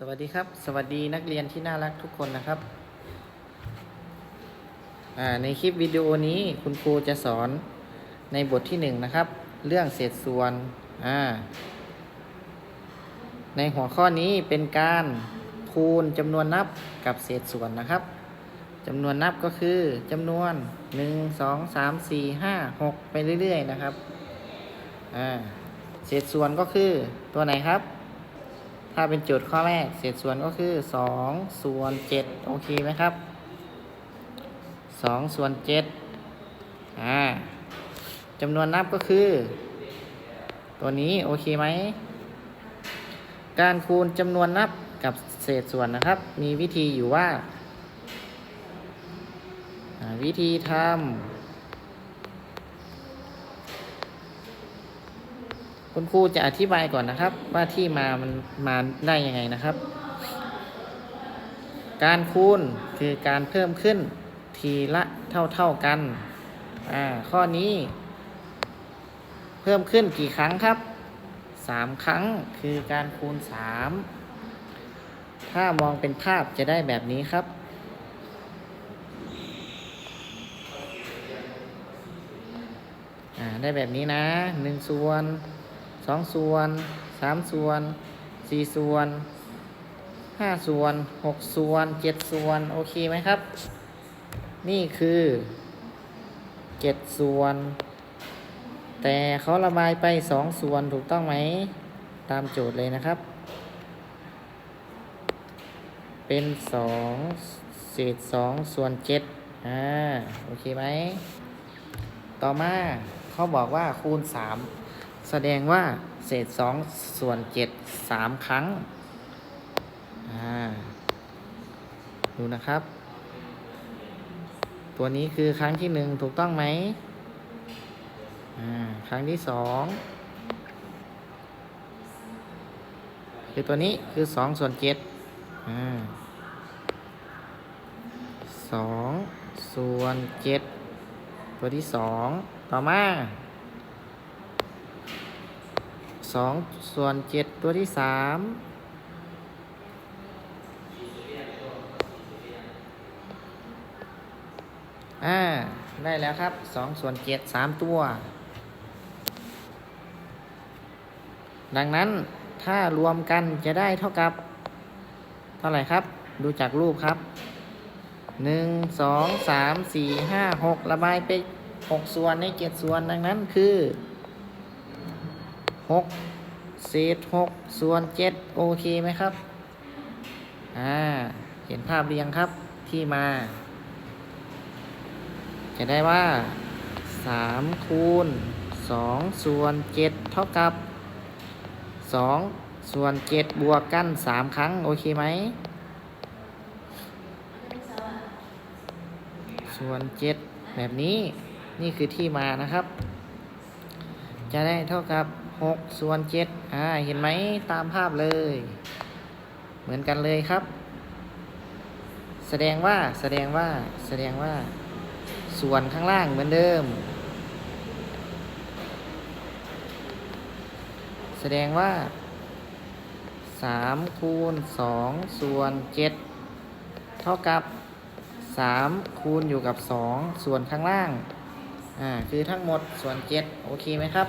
สวัสดีครับ สวัสดีนักเรียนที่น่ารักทุกคนนะครับ ในคลิปวิดีโอนี้คุณครูจะสอนในบทที่หนึ่งนะครับ เรื่องเศษส่วนในหัวข้อนี้เป็นการคูณจำนวนนับกับเศษส่วนนะครับจำนวนนับก็คือจำนวน 1 2 3 4 5 6 ไปเรื่อย ๆ นะครับเศษส่วนก็คือตัวไหนครับ ถ้าเป็นโจทย์ข้อแรก เศษส่วนก็คือ2ส่วน7โอเคไหมครับ2ส่วน7อ่าจำนวนนับก็คือ ตัวนี้โอเคไหม การคูณจำนวนนับกับเศษส่วนนะครับ มีวิธีอยู่ว่า วิธีทำ คุณครูจะอธิบายก่อนนะครับ ว่าที่มามันมาได้ยังไงนะครับ การคูณคือการเพิ่มขึ้นทีละเท่าเท่ากันอ่าข้อนี้ เพิ่มขึ้นกี่ครั้งครับสามครั้งคือการคูณสามถ้ามองเป็นภาพจะได้แบบนี้ครับอ่าได้แบบนี้นะหนึ่งส่วน สองส่วนสามส่วนสี่ส่วนห้าส่วนหกส่วนเจ็ดส่วน โอเคไหมครับ นี่คือเจ็ดส่วน แต่เขาระบายไปสองส่วนถูกต้องไหม ตามโจทย์เลยนะครับ เป็นสองเศษสองส่วนเจ็ดอ่า โอเคไหม ต่อมาเขาบอกว่าคูณ3 แสดงว่าเศษ2ส่วน7 3ครั้งอ่าดูนะครับ ตัวนี้คือครั้งที่1ถูกต้องไหมอ่าครั้งที่2คือตัวนี้คือ2ส่วน7อ่าสองส่วน7ตัวที่สองต่อมา สองส่วนเจ็ดตัวที่สามอ่า ได้แล้วครับสองส่วนเจ็ดสามตัว ดังนั้นถ้ารวมกันจะได้เท่ากับ เท่าไหร่ครับ ดูจากรูปครับหนึ่งสองสามสี่ห้าหกระบายไปหกส่วนในเจ็ดส่วนดังนั้นคือ หกเศษหกส่วนเจ็ดโอเคไหมครับ อ่า เห็นภาพเรียงครับที่มา จะได้ว่าสามคูณสองส่วนเจ็ดเท่ากับสองส่วนเจ็ดบวกกันสามครั้ง โอเคไหมส่วนเจ็ดแบบนี้นี่คือที่มานะครับ จะได้เท่ากับ หกส่วนเจ็ดอ่า เห็นไหมตามภาพเลย เหมือนกันเลยครับ แสดงว่า แสดงว่า แสดงว่า ส่วนข้างล่างเหมือนเดิม แสดงว่าสามคูณสองส่วนเจ็ดเท่ากับสามคูณอยู่กับสองส่วนข้างล่าง อ่า คือทั้งหมดส่วนเจ็ดโอเคไหมครับ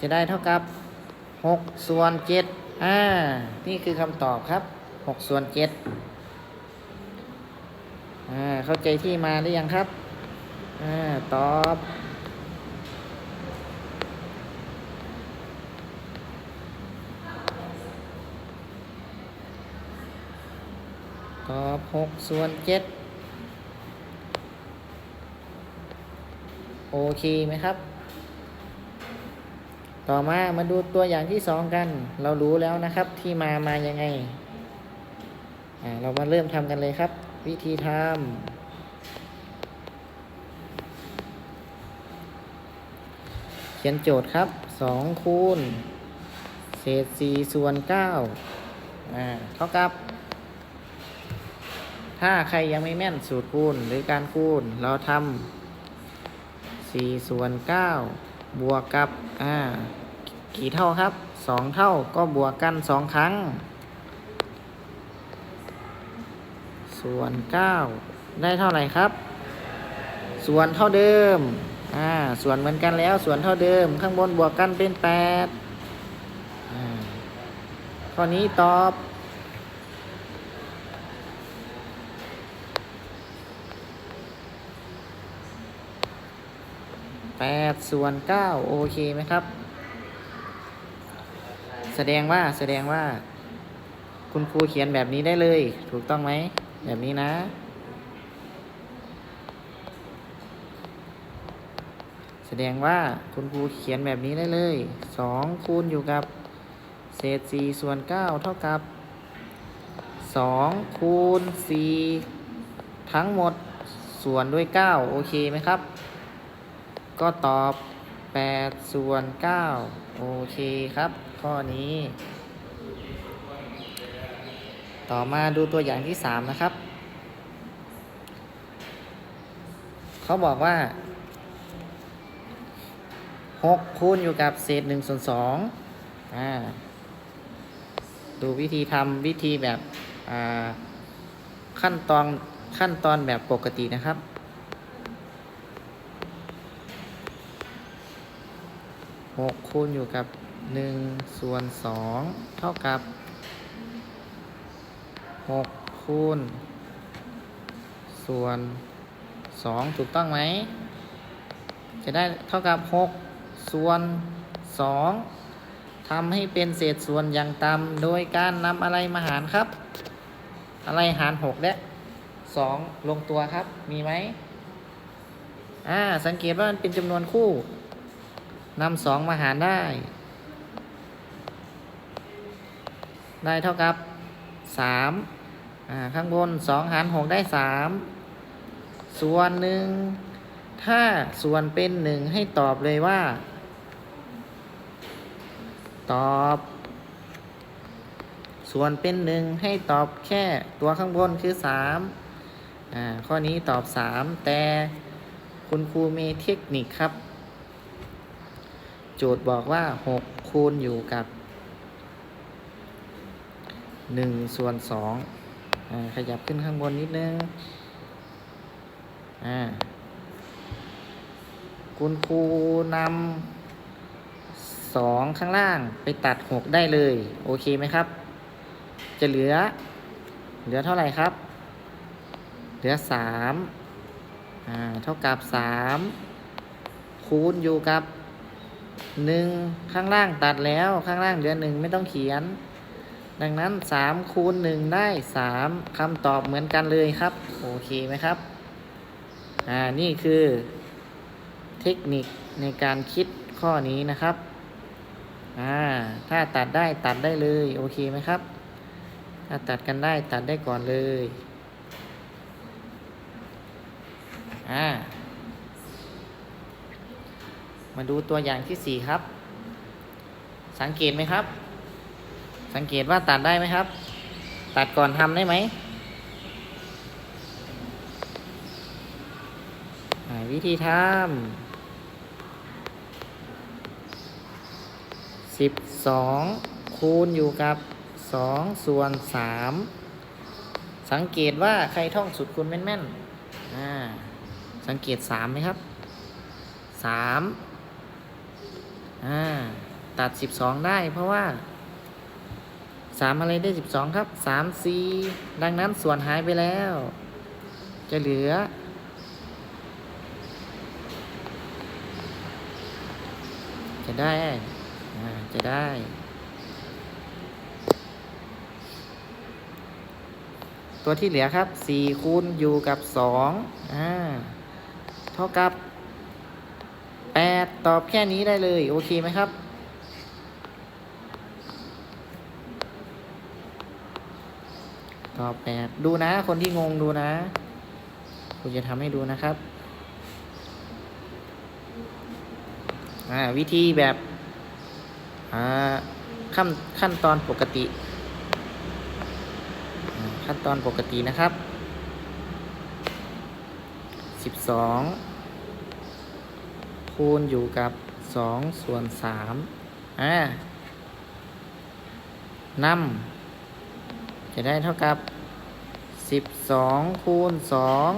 จะได้เท่ากับหกส่วนเจ็ดอ่า นี่คือคำตอบครับหกส่วนเจ็ดอ่า เข้าใจที่มาหรือยังครับ อ่า ตอบตอบหกส่วนเจ็ดโอเคไหมครับ ต่อมามาดูตัวอย่างที่สองกัน เรารู้แล้วนะครับที่มามายังไงเรามาเริ่มทำกันเลยครับ วิธีทำเขียนโจทย์ครับสองคูณเศษสี่ส่วนเก้าอ่าเท่ากับ ถ้าใครยังไม่แม่นสูตรคูณหรือการคูณ เราทำสี่ส่วนเก้า บวกกับอ่ากี่เท่าครับสองเท่าก็บวกกันสองครั้ง ส่วนเก้าได้เท่าไหร่ครับ ส่วนเท่าเดิมอ่าส่วนเหมือนกันแล้วส่วนเท่าเดิม ข้างบนบวกกันเป็นแปดข้อนี้ตอบ แปดส่วนเก้าโอเคไหมครับ แสดงว่าแสดงว่า คุณครูเขียนแบบนี้ได้เลย ถูกต้องไหม แบบนี้นะ แสดงว่าคุณครูเขียนแบบนี้ได้เลยสองคูณอยู่กับ เศษสี่ส่วนเก้าเท่ากับสองคูณสี่ทั้งหมดส่วนด้วยเก้าโอเคไหมครับ ก็ตอบ 8 ส่วน 9 โอเคครับ ข้อนี้ ต่อมาดูตัวอย่างที่ 3 นะครับ เขาบอกว่า 6 คูณอยู่กับเศษ1ส่วน2อ่าดูวิธีทำวิธีแบบอ่าขั้นตอนขั้นตอนแบบปกตินะครับ หกคูณอยู่กับหนึ่งส่วนสองเท่ากับหกคูณส่วนสองถูกต้องไหม จะได้เท่ากับหกส่วนสองทำให้เป็นเศษส่วนอย่างต่ำโดยการนำอะไรมาหารครับ อะไรหารหกและสองลงตัวครับมีไหมอ่าสังเกตว่ามันเป็นจำนวนคู่ นำสองมาหารได้ ได้เท่ากับสามข้างบนสองหารหกได้สามส่วนหนึ่งถ้าส่วนเป็นหนึ่งให้ตอบเลยว่า ตอบ ส่วนเป็นหนึ่งให้ตอบแค่ตัวข้างบนคือสามข้อนี้ตอบสามแต่คุณครูมีเทคนิคครับ โจทย์บอกว่า 6 คูณอยู่กับ 1 ส่วน2อขยับขึ้นข้างบนนิดนึงคุณครูนำ2ข้างล่างไปตัด 6 ได้เลย โอเคไหมครับ จะเหลือ เหลือเท่าไหร่ครับ เหลือ3อ่าเท่ากับ 3 คูณอยู่กับ หนึ่งข้างล่างตัดแล้วข้างล่างเหลือหนึ่งไม่ต้องเขียน ดังนั้นสามคูณหนึ่งได้สามคำตอบเหมือนกันเลยครับ โอเคไหมครับ อ่า นี่คือ เทคนิคในการคิดข้อนี้นะครับ อ่า ถ้าตัดได้ตัดได้เลย โอเคไหมครับ ถ้าตัดกันได้ตัดได้ก่อนเลย อ่า มาดูตัวอย่างที่สี่ครับ สังเกตไหมครับ สังเกตว่าตัดได้ไหมครับ ตัดก่อนทำได้ไหมวิธีทำสิบสองคูณอยู่กับสองส่วนสามสังเกตว่าใครท่องสุดคูณแม่นๆอ่าสังเกตสามไหมครับสาม อ่าตัด 12 ได้เพราะว่า 3 อะไรได้ 12 ครับ3 4ดังนั้นส่วนหายไปแล้ว จะเหลือ จะได้จะได้ตัวที่เหลือครับ 4 คูณอยู่กับ2อ่า เท่ากับ แปดตอบแค่นี้ได้เลย โอเคไหมครับ ตอบแปดดูนะ คนที่งงดูนะคุณจะทำให้ดูนะครับวิธีแบบขั้นขั้นตอนปกติ ขั้นตอนปกตินะครับสิบสอง คูณอยู่กับสองส่วนสามอ่านำจะได้เท่ากับสิบสองคูณสอง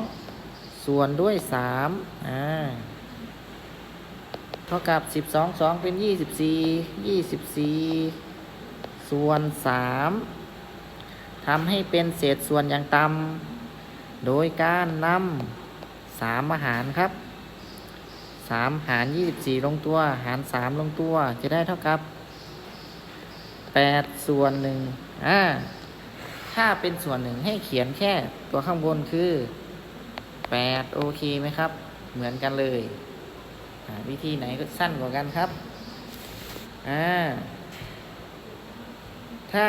ส่วนด้วยสามอ่าเท่ากับสิบสองสองเป็นยี่สิบสี่ยี่สิบสี่ส่วนสามทำให้เป็นเศษส่วนอย่างต่ำโดยการนำสามมาหารครับ สามหารยี่สิบสี่ลงตัว หารสามลงตัว จะได้เท่ากับแปดส่วนหนึ่งอ่าถ้าเป็นส่วนหนึ่งให้เขียนแค่ตัวข้างบนคือแปดโอเคไหมครับ เหมือนกันเลยวิธีไหนก็สั้นกว่ากันครับอ่าถ้า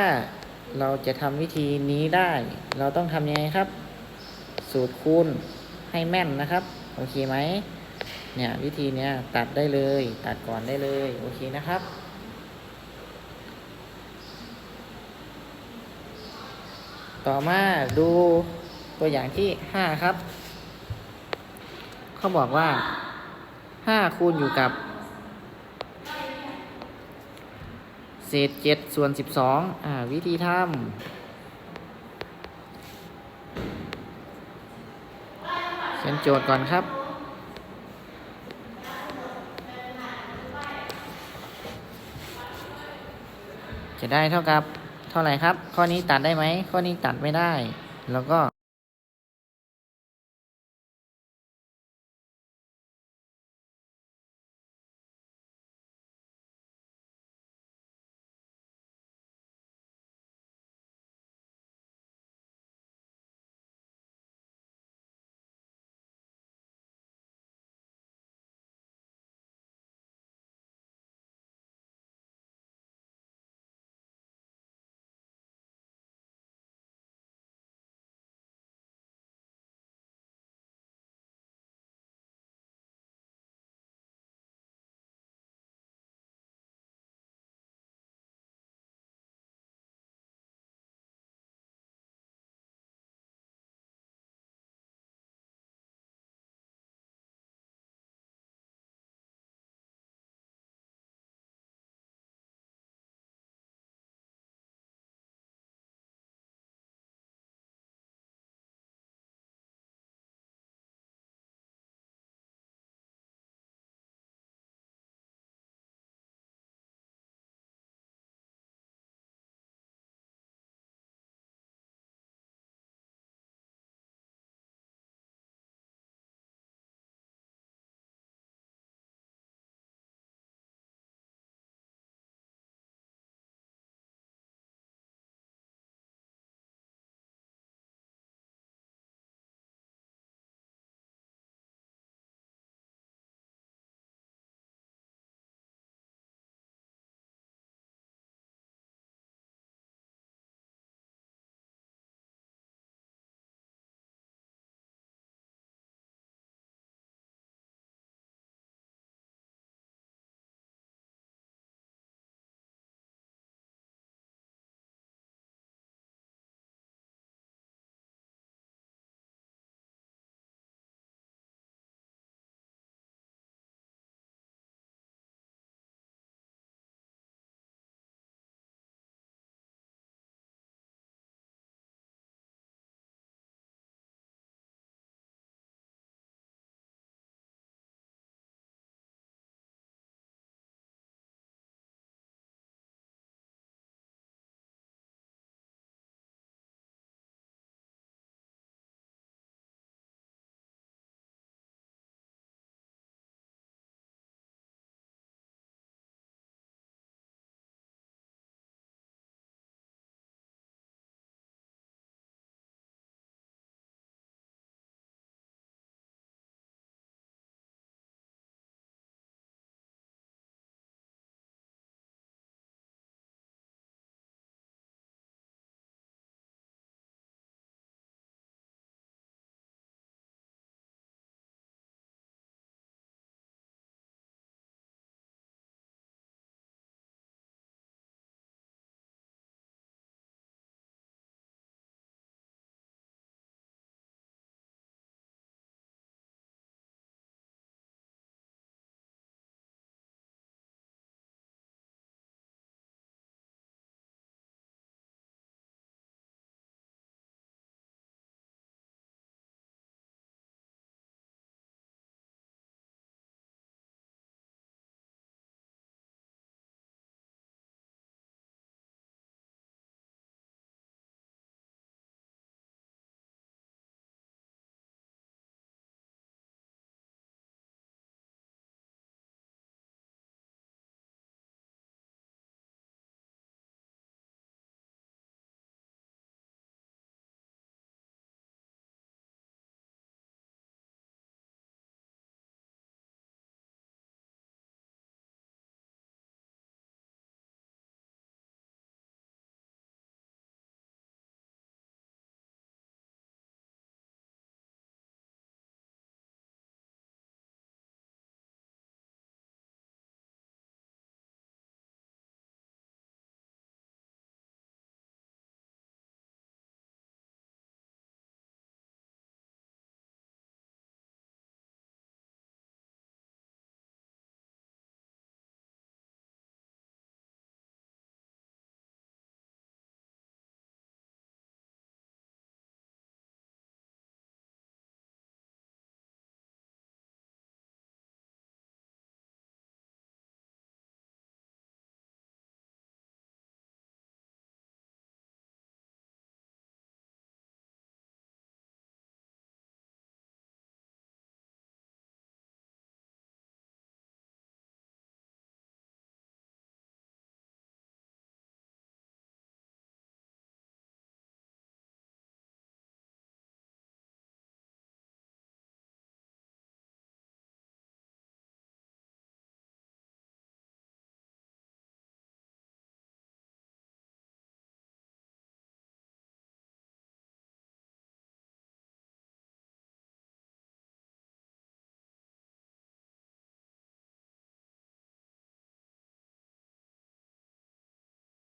เราจะทำวิธีนี้ได้ เราต้องทำยังไงครับ สูตรคูณให้แม่นนะครับ โอเคไหม เนี่ยวิธีเนี้ยตัดได้เลย ตัดก่อนได้เลย โอเคนะครับ ต่อมาดูตัวอย่างที่ห้าครับ เขาบอกว่าห้าคูณอยู่กับเศษเจ็ดส่วนสิบสองอ่า วิธีทำเขียนโจทย์ก่อนครับ จะได้เท่ากับเท่าไหร่ครับ ข้อนี้ตัดได้ไหมข้อนี้ตัดไม่ได้ แล้วก็